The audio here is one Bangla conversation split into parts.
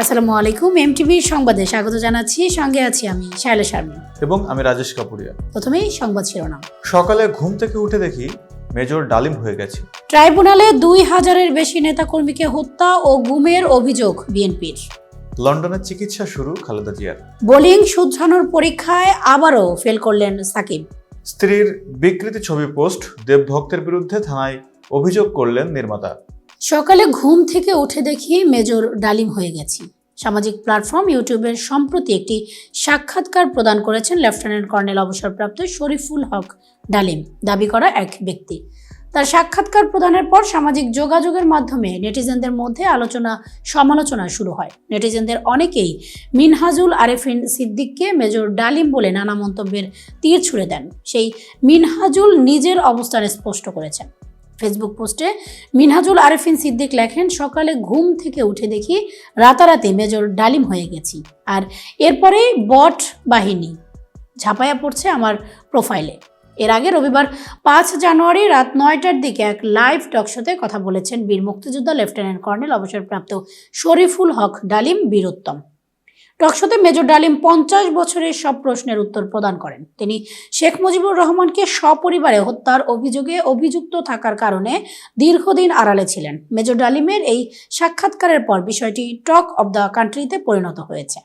আসসালামু আলাইকুম এমটিভি সংবাদে স্বাগত জানাচ্ছি। সঙ্গে আছি আমি শায়লা শারমিন। এবং আমি রাজেশ কাপুরিয়া। প্রথমেই সংবাদ শিরোনাম। সকালে ঘুম থেকে উঠে দেখি মেজর ডালিম হয়ে গেছি। ট্রাইব্যুনালে দুই হাজারের বেশি নেতাকর্মীকে হত্যা ও গুমের অভিযোগ বিএনপির। লন্ডনে চিকিৎসা শুরু খালেদা জিয়ার। বোলিং শুধরানোর পরীক্ষায় আবারও ফেল করলেন সাকিব। স্ত্রীর বিকৃতি ছবি পোস্ট দেবভক্তের বিরুদ্ধে থানায় অভিযোগ করলেন নির্মাতা। সকালে ঘুম থেকে উঠে দেখি মেজর ডালিম হয়ে গেছি। সামাজিক প্ল্যাটফর্ম ইউটিউবের সম্প্রতি একটি সাক্ষাৎকার প্রদান করেছেন লেফটেন্যান্ট কর্নেল অবসরপ্রাপ্ত শরীফুল হক ডালিম, দাবি করা এক ব্যক্তি। তার সাক্ষাৎকার প্রদানের পর সামাজিক যোগাযোগের মাধ্যমে নেটিজেনদের মধ্যে আলোচনা, সমালোচনা শুরু হয়। নেটিজেনদের অনেকেই মিনহাজুল আরেফিন সিদ্দিককে মেজর ডালিম বলে নানা মন্তব্যের তীর ছুড়ে দেন। সেই মিনহাজুল নিজের অবস্থান স্পষ্ট করেছেন। ফেসবুক পোস্টে মিনহাজুল আরেফিন সিদ্দিক লেখেন, সকালে ঘুম থেকে উঠে দেখি রাতারাতি মেজর ডালিম হয়ে গেছি। আর এরপরেই বট বাহিনী ঝাঁপায়া পড়ছে আমার প্রোফাইলে। এর আগে রবিবার পাঁচ জানুয়ারি রাত নয়টার দিকে এক লাইভ টকশোতে কথা বলেছেন বীর মুক্তিযোদ্ধা লেফটেন্যান্ট কর্নেল অবসরপ্রাপ্ত শরীফুল হক ডালিম বীরোত্তম। টকশোতে মেজর ডালিম পঞ্চাশ বছরের সব প্রশ্নের উত্তর প্রদান করেন। তিনি শেখ মুজিবুর রহমানকে সপরিবারে হত্যার অভিযোগে অভিযুক্ত থাকার কারণে দীর্ঘদিন আড়ালে ছিলেন। মেজর ডালিমের এই সাক্ষাৎকারের পর বিষয়টি টক অব দ্য কান্ট্রিতে পরিণত হয়েছে।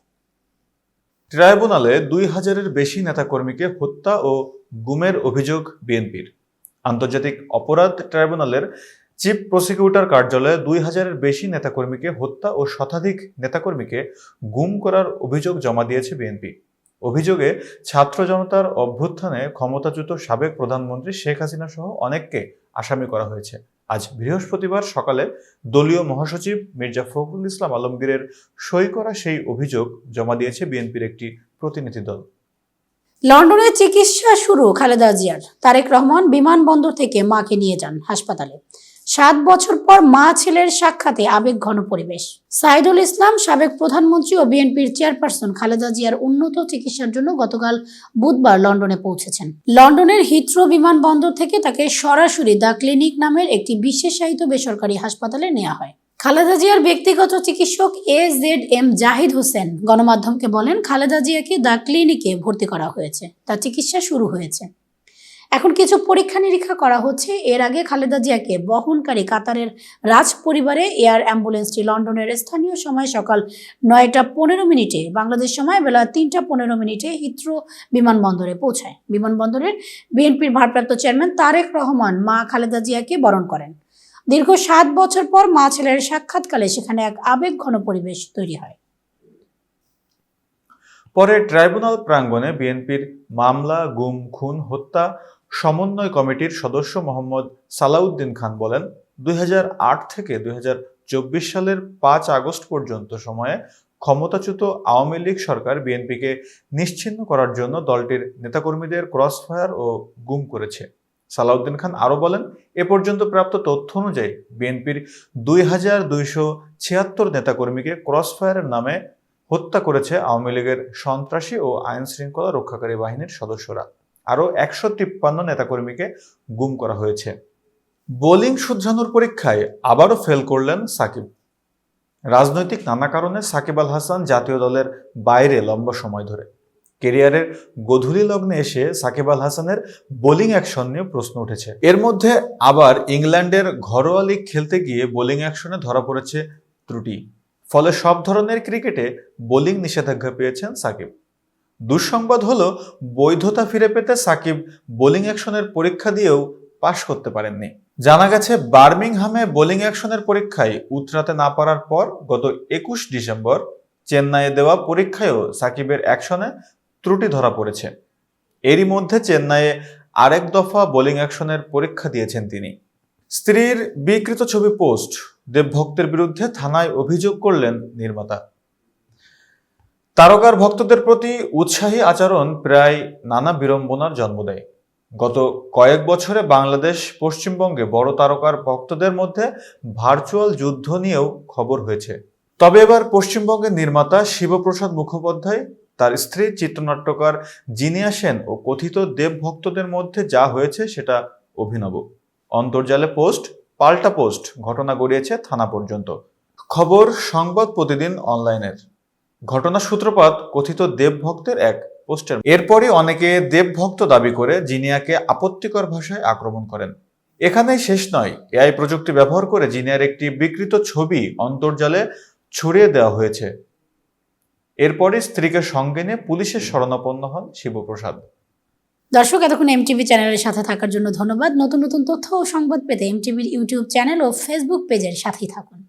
ট্রাইব্যুনালে দুই হাজারের বেশি নেতাকর্মীকে হত্যা ও গুমের অভিযোগ বিএনপির। আন্তর্জাতিক অপরাধ ট্রাইব্যুনালের চিফ প্রসিকিউটর কার্যালয়ে দুই হাজারের বেশি নেতাকর্মীকে হত্যা ও শতাধিক নেতাকর্মীকে গুম করার অভিযোগ জমা দিয়েছে বিএনপি। অভিযোগে ছাত্র জনতার অভ্যুত্থানে ক্ষমতাচ্যুত সাবেক প্রধানমন্ত্রী শেখ হাসিনা সহ অনেককে আসামি করা হয়েছে। আজ বৃহস্পতিবার সকালে দলীয় মহাসচিব মির্জা ফখরুল ইসলাম আলমগীরের সই করা সেই অভিযোগ জমা দিয়েছে বিএনপির একটি প্রতিনিধি দল। লন্ডনে চিকিৎসা শুরু, খালেদা জিয়ার। তারেক রহমান বিমানবন্দর থেকে মাকে নিয়ে যান হাসপাতালে। সাত বছর পর মা ছেলের সাক্ষাতে আবেগ ঘন পরিবেশ। সাইদুল ইসলাম সাবেক প্রধানমন্ত্রী ও বিএনপির চেয়ারপারসন খালেদা জিয়ার উন্নত চিকিৎসার জন্য গতকাল বুধবার লন্ডনে পৌঁছেছেন। লন্ডনের হিথ্রো বিমানবন্দর থেকে তাকে সরাসরি দ্য ক্লিনিক নামের একটি বিশেষায়িত বেসরকারি হাসপাতালে নেওয়া হয়। খালেদা জিয়ার ব্যক্তিগত চিকিৎসক A Z M Zahid Hossain গণমাধ্যমকে বলেন, খালেদা জিয়াকে দ্য ক্লিনিকে ভর্তি করা হয়েছে। তার চিকিৎসা শুরু হয়েছে। এখন কিছু পরীক্ষা নিরীক্ষা করা হচ্ছে। এর আগে খালেদা জিয়াকে বহনকারী কাতারের রাজ পরিবারে এয়ার অ্যাম্বুলেন্সটি লন্ডনের স্থানীয় সময় সকাল নয়টা পনেরো মিনিটে, বাংলাদেশ সময় বেলা তিনটা পনেরো মিনিটে হিথ্রো বিমানবন্দরে পৌঁছায়। বিমানবন্দরের বিএনপির ভারপ্রাপ্ত চেয়ারম্যান তারেক রহমান মা খালেদা জিয়াকে বরণ করেন। দীর্ঘ সাত বছর পর মা ছেলের সাক্ষাৎকালে সেখানে এক আবেগ ঘন পরিবেশ তৈরি হয়। পরে ট্রাইব্যুনাল প্রাঙ্গণে বিএনপির মামলা, গুম, খুন, হত্যা সমন্বয় কমিটির সদস্য মোহাম্মদ সালাউদ্দিন খান বলেন, দুই হাজার আট থেকে দুই হাজার চব্বিশ সালের পাঁচ আগস্ট পর্যন্ত সময়ে ক্ষমতাচ্যুত আওয়ামী লীগ সরকার বিএনপিকে নিশ্চিন্ন করার জন্য দলটির নেতাকর্মীদের ক্রসফায়ার ও গুম করেছে। সালাউদ্দিন খান আরও বলেন, এ পর্যন্ত প্রাপ্ত তথ্য অনুযায়ী বিএনপির দুই হাজার দুইশো ছিয়াত্তর নেতাকর্মীকে ক্রসফায়ারের নামে হত্যা করেছে আওয়ামী লীগের সন্ত্রাসী ও আইন শৃঙ্খলা রক্ষাকারী বাহিনীর সদস্যরা। আরও একশো তিপ্পান্ন নেতাকর্মীকে গুম করা হয়েছে। বোলিং শুধরানোর পরীক্ষায় আবারও ফেল করলেন সাকিব। রাজনৈতিক নানা কারণে সাকিব আল হাসান জাতীয় দলের বাইরে লম্বা সময় ধরে। কেরিয়ারের গধূলি লগ্নে এসে সাকিব আল হাসানের বোলিং অ্যাকশন নিয়ে প্রশ্ন উঠেছে। এর মধ্যে আবার ইংল্যান্ডের ঘরোয়া লিগ খেলতে গিয়ে বোলিং অ্যাকশনে ধরা পড়েছে ত্রুটি। ফলে সব ধরনের ক্রিকেটে বোলিং নিষেধাজ্ঞা পেয়েছেন সাকিব। দুঃসংবাদ হলো, বৈধতা ফিরে পেতে সাকিব বোলিং অ্যাকশনের পরীক্ষা দিয়েও পাশ করতে পারেননি। জানা গেছে, বার্মিংহামে বোলিং অ্যাকশনের পরীক্ষায় উতরাতে না পারার পর গত একুশ ডিসেম্বর চেন্নাইয়ে দেওয়া পরীক্ষায়ও সাকিবের অ্যাকশনে ত্রুটি ধরা পড়েছে। এরই মধ্যে চেন্নাইয়ে আরেক দফা বোলিং অ্যাকশনের পরীক্ষা দিয়েছেন তিনি। স্ত্রীর বিকৃত ছবি পোস্ট, দেবভক্তের বিরুদ্ধে থানায় অভিযোগ করলেন নির্মাতা। তারকার ভক্তদের প্রতি উৎসাহী আচরণ প্রায় নানা বিড়ম্বনার জন্ম দেয়। গত কয়েক বছরে বাংলাদেশ পশ্চিমবঙ্গে বড় তারকার ভক্তদের মধ্যে ভার্চুয়াল যুদ্ধ নিয়েও খবর হয়েছে। তবে এবার পশ্চিমবঙ্গের নির্মাতা শিবপ্রসাদ মুখোপাধ্যায়, তার স্ত্রী চিত্রনাট্যকার জিনিয়া সেন ও কথিত দেব ভক্তদের মধ্যে যা হয়েছে সেটা অভিনব। অন্তর্জালে পোস্ট, পাল্টা পোস্ট, ঘটনা গড়িয়েছে থানা পর্যন্ত। খবর সংবাদ প্রতিদিন অনলাইনের। ঘটনা সূত্রপাত কথিত দেবভক্তের এক পোস্টের। এরপরই অনেকে দেবভক্ত দাবি করে জিনিয়াকে আপত্তিকর ভাষায় আক্রমণ করেন। এখানেই শেষ নয়। এআই প্রযুক্তি ব্যবহার করে জিনিয়ার একটি বিকৃত ছবি অন্তর্জালে ছড়িয়ে দেওয়া হয়েছে। এরপরই স্ত্রীকে সঙ্গে নিয়ে পুলিশের শরণাপন্ন হন শিবপ্রসাদ। দর্শক, এতক্ষণ এমটিভি চ্যানেলের সাথে থাকার জন্য ধন্যবাদ। নতুন নতুন তথ্য ও সংবাদ পেতে এমটিভির ইউটিউব চ্যানেল ও ফেসবুক পেজের সাথেই থাকুন।